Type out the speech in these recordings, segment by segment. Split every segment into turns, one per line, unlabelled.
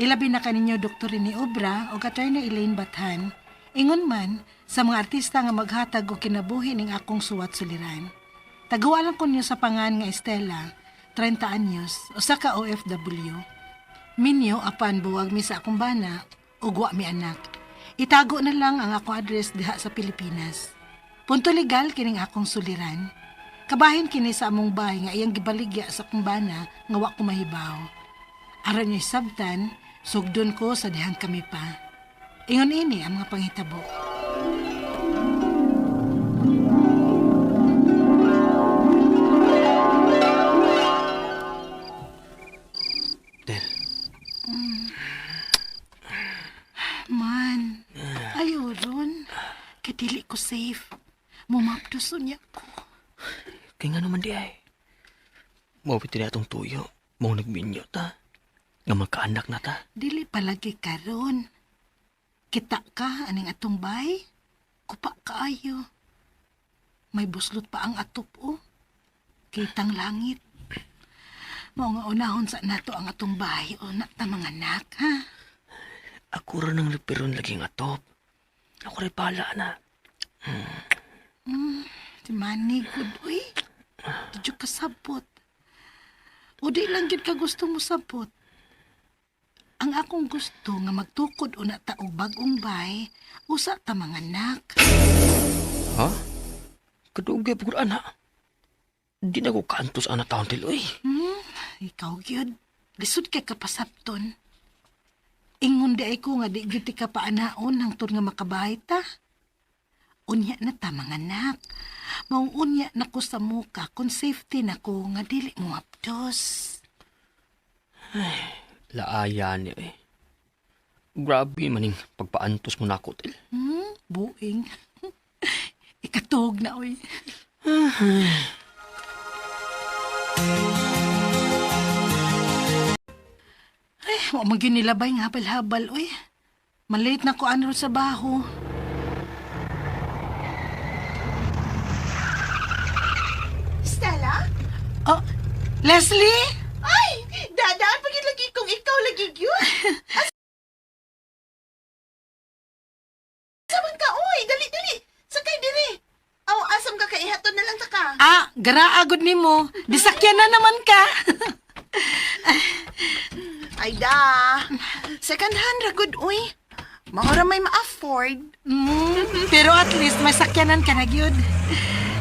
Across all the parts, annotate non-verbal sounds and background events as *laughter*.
Ilabi na kaninyo Dr. ni Obra o Attorney Elaine Bathan. Ingon man sa mga artista nga maghatag og kinabuhi ning akong suwat suliran. Tagawa lang ko niyo sa pangan nga Estela, 30 anyos, usa ka OFW. Minyo apan buwag mi sa akong bana ug wa mi anak. Itago na lang ang akong address diha sa Pilipinas. Punto legal kining akong suliran. Kabahin kini sa among bahay nga iyang gibaligya sa akong bana nga wa ko mahibaw. Aron niyo sabtan, sugdon ko sa dihang kami pa. Ingon ini ang mga panghitabo.
Del,
Man, ayaw ron. Kadili ko safe. Mumapdos niya ko.
kaya nga naman di ay. Mawapit na itong tuyo. Mau nagminyo ta. Nga magkaanak na ta.
Dili palagi karon. Kita ka aning atong bay. Kupa kaayo. May buslot pa ang atop o. Kitang langit. Mao nga unahon sa nato ang atong bahay o na ta mga anak, ha?
Ako rin ang lipiron lagi nga top. Ako rin pala na.
Si Manny, good, uy. Did ka sabot. O di lang yun ka gusto mo sabot. Ang akong gusto nga magtukod una ta og bagong bay, usa ta mga anak.
Ha? Kadugay po ana. Di na ko kantos ana taon tiloy.
Hmm, ikaw gyud. Lisod kay kapasapton. Ingon di ay ko nga di gyud ka paanaon hangtod nga makabahay ta. Unya na ta mga anak. Maong unya na ko sa muka kung safety na ko nga dili mo apdos.
Laaya ni eh. Grabe maning pagpaantos mo na ako til.
Hmm, buing. *laughs* Ikatog na, oy. *sighs* Ay, mo man gyud nilabay nga habal-habal, oy. Malate na ko ano sa baho.
Stella?
Oh, Leslie?
Ay! Dadaan pag lagi kung yun. Saman ka, uy! Dali, dali! Sakay diri! Aw, asam ka kaihaton na lang ta ka.
Ah, garaagod ni mo. Disakyan na naman ka.
Ay da! Second hand ra good, uy. Maura may ma-afford.
Mm, pero at least may sakyanan ka na gyud.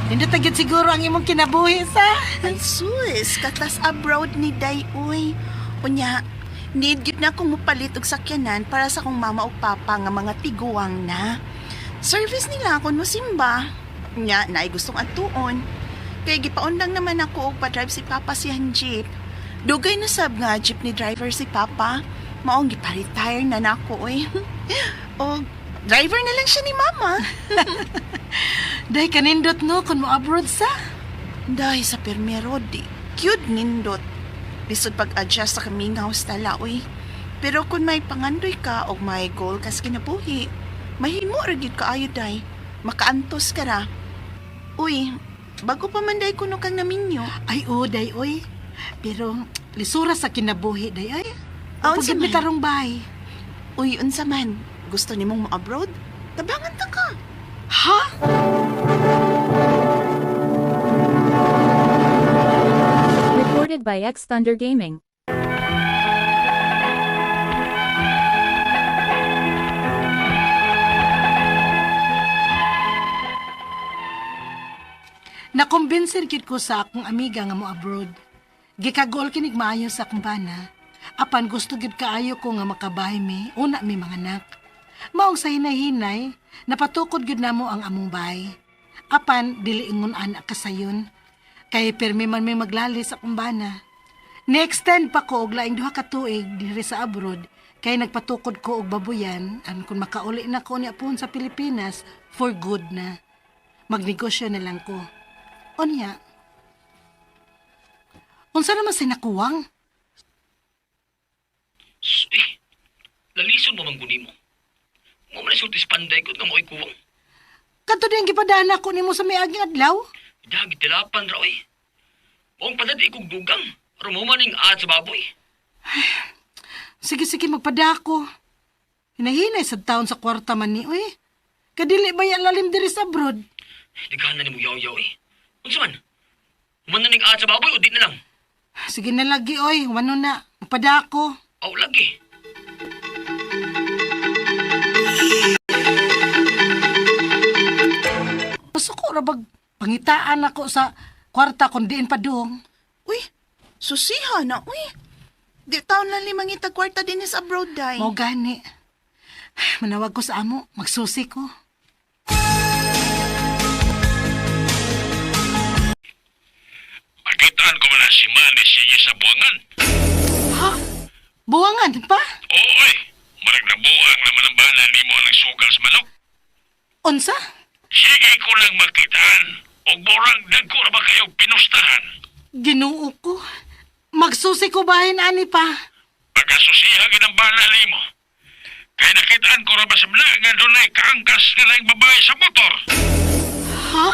Hindi tagyod siguro ang imong kinabuhi sa.
Ay sus, katas abroad ni Day, uy. Unya, need gyud na akong mupalit og sakyanan para sa akong mama o papa nga mga tiguang na. Service nila akong musimba. Nya, naay gustong atuon. Kaya gipaundang naman ako og pa-drive si Papa siyang jeep. Dugay na sab nga jeep ni driver si Papa. Maong gipa-retire na nako oy. *laughs* o driver na lang siya ni Mama. *laughs*
Day kanindot no kun mo abroad sa.
Dahil sa permero, di cute nindot. Lisod pag-adjust sa kaming house tala, uy. Pero kung may pangandoy ka o may goal kas kinabuhi, mahimo ra gyud kaayo day. Makaantos ka ra. Uy, bago pa man day kuno kang naminyo.
Ay o day oy. Pero lisura sa kinabuhi day ay. Pagod
unsa man?
tarong bahay.
Uy, unsa man? Gusto nimong mo-abroad? Tabangan ta ka.
Ha?
Recorded by X Thunder Gaming.
Nakumbinsin gid ko sa akong amiga nga mo abroad. Gikagol kinig maayo sa akong bana. Apan gusto gid kaayo ko nga makabahay mi, una mi mga anak. Maong sa hinay-hinay, napatukod gid namo ang among bahay. Apan dili ingon anak ka sayon. Kay permi man may maglali sa akong bana. Ni-extend pa ko og laing duha ka tuig diri sa abroad kay nagpatukod ko og babuyan an kung makauli na ko ni apon sa Pilipinas for good na. Magnegosyo na lang ko. Onya. Unsa naman sinakuwang?
Eh, lalisod mo man kunin mo. Mo man sultis panday ko nga mo ikuwang.
Kadto din gipadana ko nimo sa miaging adlaw.
Dagi tilapan ra oy. Mong padadi kog dugang. Aron mo maning at sa baboy. *sighs*
Sige, sige, magpadako. Hinahinay sa taon sa kwarta man ni, uy. Kadili ba yan lalim diri sa abroad?
Digahan na ni mo yaw-yaw eh. Unsa man? Human na ning aat sa baboy o di na lang? *sighs*
Sige na lagi, oy. Wano na. Magpadako.
Aw, lagi.
Gusto ko rabag pangitaan ako sa kwarta kung diin pa doon.
Uy, susiha na, uy. Di taon na limang itag kwarta din sa abroad, day.
Mao gani. Manawag ko sa amo, magsusi ko.
Makitaan ko man na si Manny sige sa buwangan.
Ha? Buwangan pa?
Oo oy, marag nabuang naman ang bana ni mo ang sugal sa manok.
Unsa?
Sige ko lang makitaan. O borang dagko na ba kayo pinustahan?
Ginuo ko. Magsusi ko bahin ani pa.
Pagkasusihan ang bana ni mo. Kaya nakitaan ko na ba sa bala nga doon ay kaangkas nga lang babae sa motor.
Ha?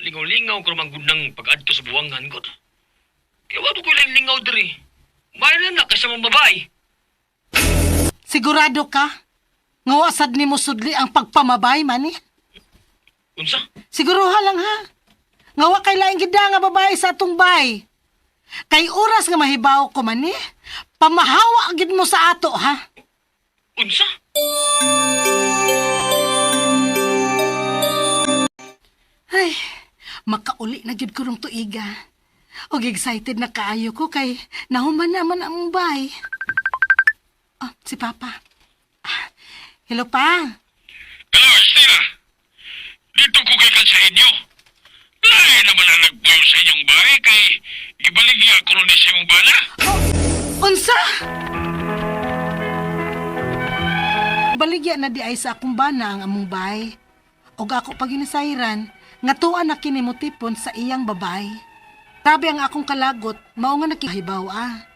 Lingaw-lingaw ko naman gudang pag-adto sa buwangan ko. Kaya wala ko lang lingaw diri. Bayan na na kasi mga babae.
Sigurado ka? Ngawasad ni mo sudli ang pagpamabay man eh.
Unsa?
Siguruha lang ha. Ngawa kay laing gida nga babae sa atong bay. Kay oras nga mahibaw ko man eh. Pamahawa gid mo sa ato ha.
Unsa?
Ay, makauli na gyud ko rong tuiga. Og excited na kaayo ko kay nahuman naman ang bay. Ah, si Papa. Ah, hello pa.
Hello, Estela. Dito ko kay sa inyo. Lahi naman ang nagpuyo sa inyong bahay kay ibaligya ko rin sa inyong bana.
Unsa? Baligya na di ay sa akong bana ang among bay. Og ako pag inisayran, nga tuwa na kini mo tipon sa iyang babay. Grabe ang akong kalagot, mao nga nakihibaw ah.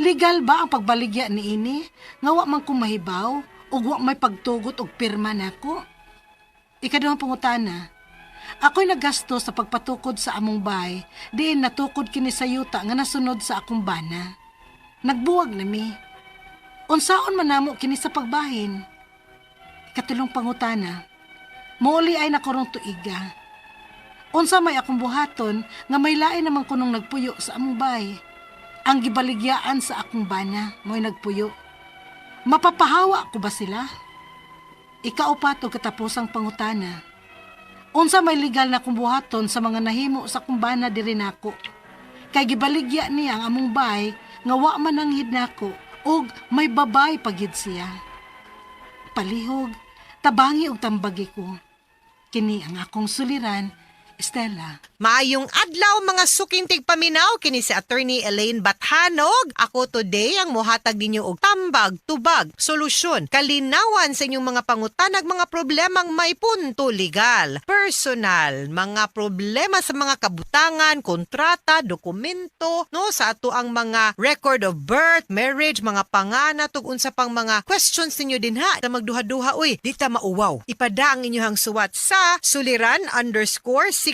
Legal ba ang pagbaligya ni ini? Nga wa man ko mahibaw, ug wa may pagtugot og pirma nako? Ikaduhang pangutana, ako'y nagasto sa pagpatukod sa among bay, diin natukod kini sa yuta nga nasunod sa akong bana. Nagbuwag na mi. Unsaon man namo kini sa pagbahin? Ikatulong pangutana, Muli ay nakurong tuiga. Unsa may akong buhaton nga may lain naman kunong nagpuyo sa among bay. Ang gibaligyaan sa akong bana mo'y nagpuyo. Mapapahawa ko ba sila? Ikaw pa to katapusang pangutana. Unsa may legal na akong buhaton sa mga nahimo sa akong bana diri nako. Kay gibaligya niya ang among bay nga wa man ang hid nako ug may babay pagid siya. Palihog, tabangi og tambagi ko. Kini ang akong suliran, Estela.
Maayong adlaw mga sukintig paminaw kini si attorney Elaine Bathanog. Ako today ang mohatag ninyo og tambag, tubag, solusyon, kalinawan sa inyong mga pangutanag mga problemang may punto legal, personal, mga problema sa mga kabutangan, kontrata, dokumento, no sa ato ang mga record of birth, marriage, mga pangana tug unsa pang mga questions ninyo din ha. Ta magduha-duha uy, di ta mauwaw. Ipada ang inyong suwat sa suliran underscore 612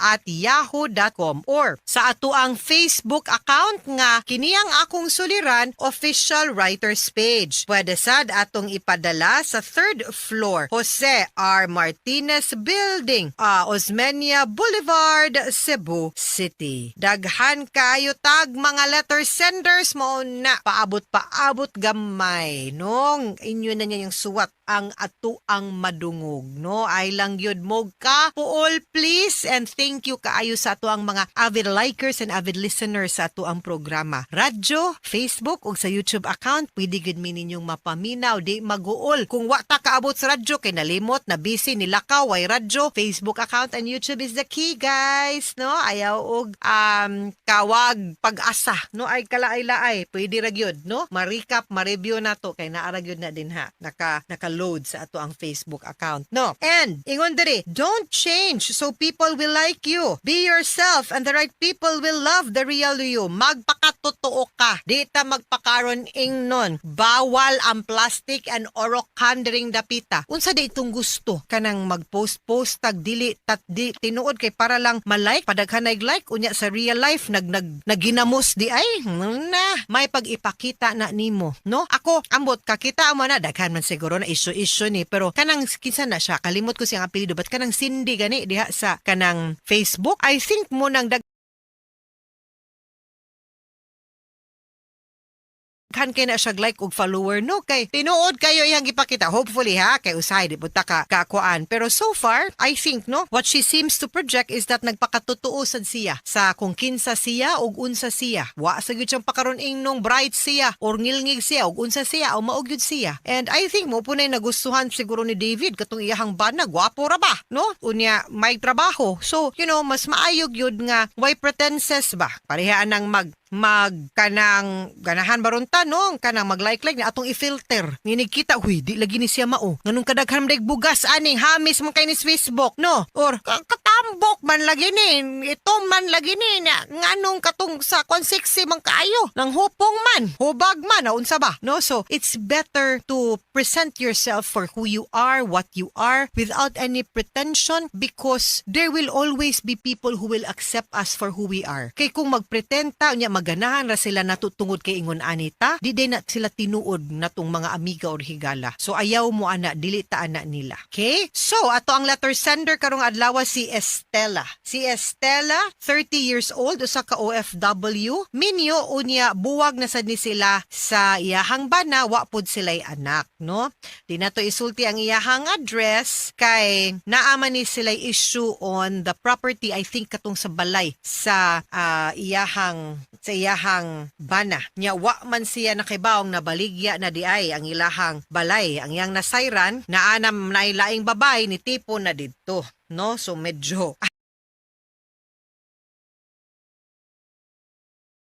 at yahoo.com or sa ato ang Facebook account nga kini ang akong suliran official writers page. Pwede sad atong ipadala sa third floor Jose R. Martinez Building, ah, Osmeña Boulevard, Cebu City. Daghan kayo tag mga letter senders mo na paabot paabot gamay nong inyo na niya yung suwat ang ato ang madungog no? Ay lang yun mo ka puol please and thank you kaayo sa ato ang mga avid likers and avid listeners sa ato ang programa. Radyo Facebook ug sa YouTube account pwede gud mi ninyong mapaminaw di maguol. Kung wa ta kaabot sa radyo kay nalimot na busy nilakaw way radyo Facebook account and YouTube is the key guys no? Ayaw og um kawag pag-asa no? Ay kalaay-laay pwede ra gyud no? Ma-recap ma-review na kay gyud na din ha? Naka naka load sa ato ang Facebook account. No. And ingon diri, don't change so people will like you. Be yourself and the right people will love the real you. Magpakatotoo ka. Di ta magpakaron ingnon. Bawal ang plastic and orokan diring dapita. Unsa di itong gusto kanang mag-post-post tag dili tat di tinuod kay para lang malike padaghanay like unya sa real life nag nag naginamos di ay na may pag-ipakita na nimo no ako ambot kakita mo na daghan man siguro na issue-issue ni. Pero kanang kinsa na siya? Kalimot ko siyang apelyido but kanang Cindy gani diha sa kanang Facebook? I think mo nang dag kan kay na siya like og follower no? Kay tinuod kayo iyang ipakita. Hopefully ha? Kay usahay di punta ka kakuan. Pero so far I think no? What she seems to project is that nagpakatotoo sad siya. Sa kung kinsa siya og unsa siya. Wa sa gyud siyang pakaron nung bright siya or ngilngig siya og unsa siya o maog gyud siya. And I think mo punay nagustuhan siguro ni David katong iyahang bana. Gwapo ra ba no? Unya may trabaho. So you know mas maayog yun nga why pretenses ba? Parehaan nang mag mag kanang ganahan baron tanong kanang mag like like na atong i-filter. Ninig kita huy di lagi ni siya mao. Nganong kadaghan dag bugas aning hamis man kay ni Facebook no? Or ka- katambok man lagi ni ito man lagi ni na nganong katong sa konseksi man kaayo? Nang hupong man hubag man na unsa ba? No so it's better to present yourself for who you are what you are without any pretension because there will always be people who will accept us for who we are. Kay kung magpretend ta nya maganahan ra sila natutungod kay ingon anita di day na sila tinuod natong mga amiga or higala. So ayaw mo ana dili ta ana nila. Okay? So ato ang letter sender karong adlaw si Estela. Si Estela 30 years old usa ka OFW minyo unya buwag na sad ni sila sa iyahang bana wa pud sila'y anak no? Di na to isulti ang iyahang address kay naaman ni sila issue on the property I think katong sa balay sa ah, iyahang sa iyahang bana. Nya wa man siya nakibawang nabaligya na di ay ang ilahang balay. Ang iyang nasayran naanam na ilaing babay ni tipo na didto no so medyo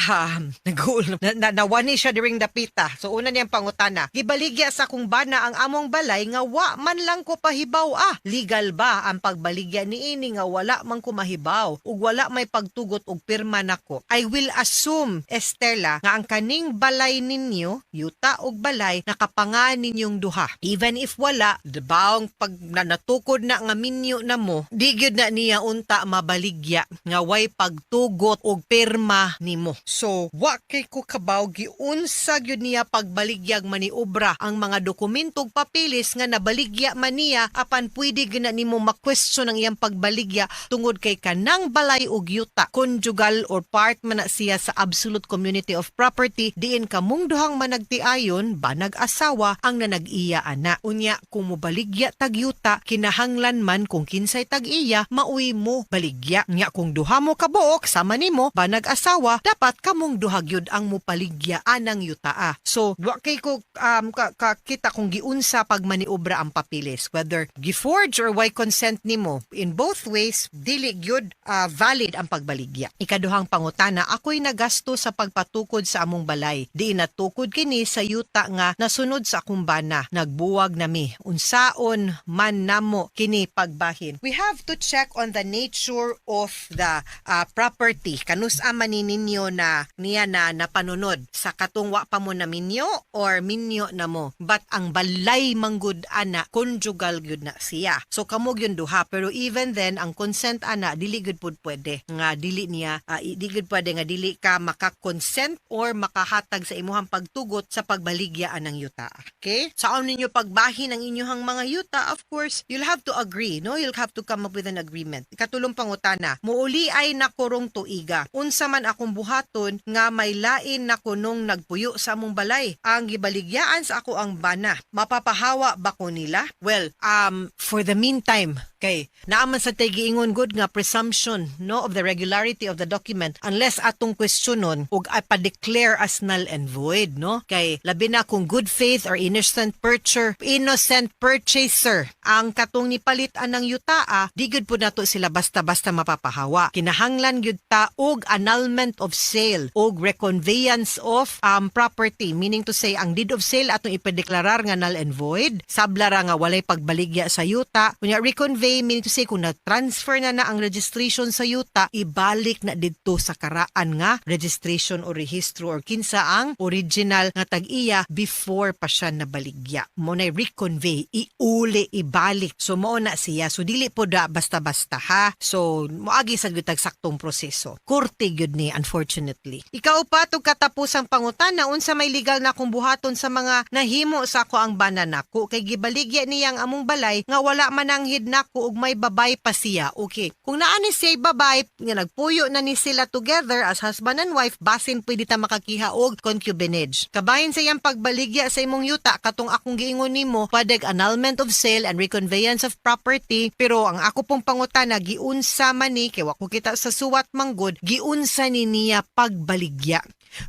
Um, *laughs* nag-uul na, na, nawani siya during the pita. So una niyang pangutana, gibaligya sa kung bana ang among balay nga wa man lang ko pahibaw ah. Legal ba ang pagbaligya niini nga wala man ko mahibaw ug wala may pagtugot og pirma nako? I will assume Estela nga ang kaning balay ninyo, yuta og balay nakapangan ninyong duha. Even if wala, dabaong pag na, natukod na nga minyo na mo, di gyud na niya unta mabaligya nga way pagtugot og pirma nimo. So, wa kay ko kabaw giunsa gyud niya pagbaligyag maniobra ang mga dokumentog papilis nga nabaligya man niya apan pwede gina nimo ma-question ang iyang pagbaligya tungod kay kanang balay og yuta. Conjugal or part man na siya sa absolute community of property diin kamong duhang managtiayon ba nag-asawa ang nanag-iya ana. Unya kung mobaligya tag yuta kinahanglan man kung kinsay tag-iya mauwi mo baligya. Nya kung duha mo kabuok sama nimo ba nag-asawa dapat kamong duha gyud ang mopaligya anang yutaa. So wa kay ko um, ka, ka- kita kung giunsa pag maniobra ang papilis whether giforge or why consent nimo. In both ways dili gyud ah, valid ang pagbaligya. Ikaduhang pangutana ako'y nagasto sa pagpatukod sa among balay. Di natukod kini sa yuta nga nasunod sa akong bana. Nagbuwag nami unsaon man namo kini pagbahin. We have to check on the nature of the ah, property. Kanus man ni ninyo na niya na napanunod sa katungwa pa mo na minyo or minyo na mo. But ang balay manggud ana conjugal gyud na siya. So kamo gyud duha. Pero even then ang consent ana dili gyud pud pwede. Nga dili niya ah, i- di gyud pwede nga dili ka maka-consent or makahatag sa imuhang pagtugot sa pagbaligya anang yuta. Okay? Sa so, ninyo pagbahin ang inyong mga yuta of course you'll have to agree no? You'll have to come up with an agreement. Katulong pangutana muuli ay nakurong tuiga. Unsa man akong buhaton nga may lain na kunong nagpuyo sa among balay. Ang gibaligyaan sa ako ang bana. Mapapahawa ba ko nila? Well um for the meantime kay naaman sa tay giingon good nga presumption no of the regularity of the document unless atong questionon ug pa-declare as null and void no? Kay labi na kung good faith or innocent purchaser innocent purchaser. Ang katong nipalit anang yutaa di gud pud nato sila basta-basta mapapahawa. Kinahanglan gyud ta og annulment of sale sale o reconveyance of um, property. Meaning to say, ang deed of sale atong ipadeklarar nga null and void. Sablara nga walay pagbaligya sa yuta. Kunya reconvey, meaning to say, kung na-transfer na na ang registration sa yuta, ibalik na dito sa karaan nga registration o rehistro or kinsa ang original nga tag-iya before pa siya nabaligya. Mo na reconvey, iuli, ibalik. So mo na siya. So dili po da basta-basta ha. So moagi sa gyud saktong proseso. Kurti gyud ni unfortunately. Ikaw pa tug katapusang pangutana unsa may legal na kung buhaton sa mga nahimo sa ako ang bana nako kay gibaligya niyang among balay nga wala man ang hid nako ug may babay pa siya. Okay. Kung naani siya babay nga nagpuyo na ni sila together as husband and wife basin pwede ta makakiha og concubinage. Kabahin sa iyang pagbaligya sa imong yuta katong akong giingon nimo padag annulment of sale and reconveyance of property pero ang ako pong pangutana giunsa man ni kay wa ko kita sa suwat manggod giunsa ni niya pagbaligya.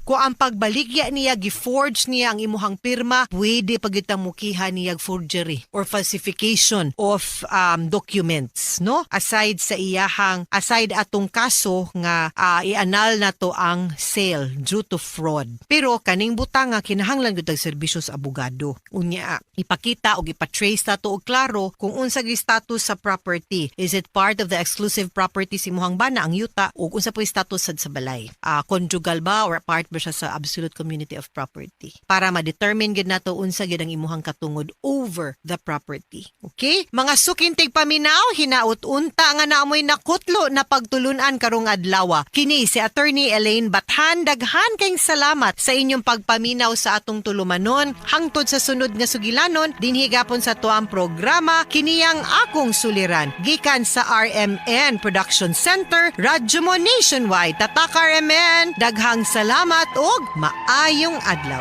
Kung ang pagbaligya niya, giforge niya ang imuhang pirma, pwede pagitang mukiha niya forgery or falsification of um, documents, no? Aside sa iyahang, aside atong kaso nga ah, i-anal na to ang sale due to fraud. Pero kaning butang nga kinahanglan gyud serbisyo sa abogado. Unya, ipakita o ipatrace na to og klaro kung unsa gi status sa property. Is it part of the exclusive property si imuhang bana ang yuta o unsa po status sad sa balay? Ah, conjugal ba or part ba siya sa absolute community of property? Para ma-determine gid nato unsa gid ang imuhang katungod over the property. Okay? Mga sukintig paminaw, hinaut unta nga naamoy nakutlo na pagtulunan karong adlaw. Kini si Attorney Elaine Bathan daghan kayong salamat sa inyong pagpaminaw sa atong tulumanon hangtod sa sunod nga sugilanon dinhi gapon sa tuang programa kiniyang akong suliran gikan sa RMN Production Center Radyo mo Nationwide tatak RMN daghang salamat ug maayong adlaw